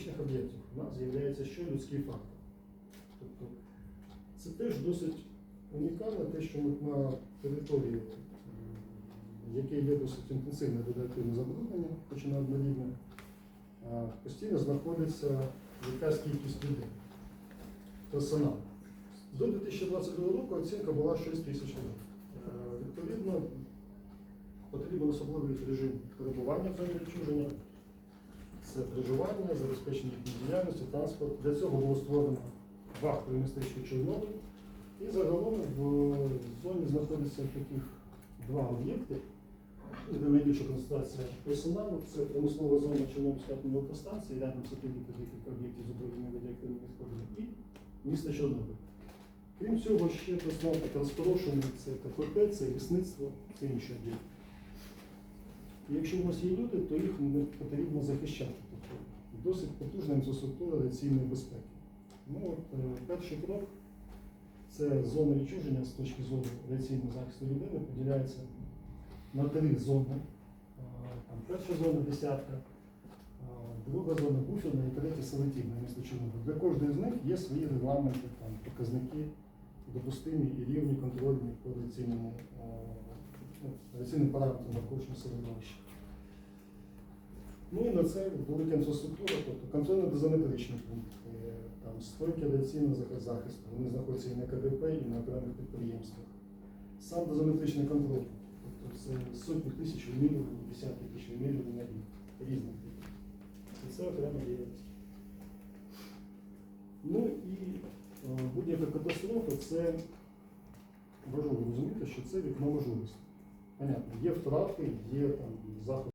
екологічних об'єктів у нас з'являється ще людський фактор. Тобто це теж досить унікально, те, що на території, якій є досить інтенсивне додативне забруднення, хоч і на однорідне, постійно знаходиться якась кількість людей, персоналу. До 2022 року оцінка була 6 тисяч людей. Е, Відповідно, потрібен особливий режим перебування зоні відчуження. Це проживання, забезпечення їхньої діяльності, транспорт. Для цього було створено вахтове містечко Чорнобиль. І загалом в зоні знаходяться таких два об'єкти, де найбільша концентрація персоналу. Це промислова зона Чорнобильської атомної електростанції, рядом сателіти декілька об'єктів з управління радіоактивними відходами і місто Чорнобиль. Крім цього, ще персонал так розпорошений, це КПП, це лісництво, це інші об'єкти. І якщо у нас є люди, то їх не потрібно захищати. Тобто досить потужна інфраструктура радіаційної безпеки. Ну, от, е, перший крок це зона відчуження з точки зору радіаційного захисту людини поділяється на три зони. Там перша зона десятка, друга зона буферна і третя селективна місто Чорнобиль. Для кожної з них є свої регламенти, там, показники, допустимі і рівні контрольні по радіаційному е, радіаційним параметрам навколишнього середовища. Ну і на це велика інфраструктура, тобто контрольно-дозиметричні пункти, там стойки радіаційного зах- захисту, вони знаходяться і на КДП, і на окремих підприємствах. Сам дозиметричний контроль, тобто це сотні тисяч вимірювань, десятки тисяч вимірювань на рік, різних типів. І це окрема діяльність. Ну і е, будь-яка катастрофа це важливо розуміти, що це вікно можливості. Понятно, є втрати, є там заходи.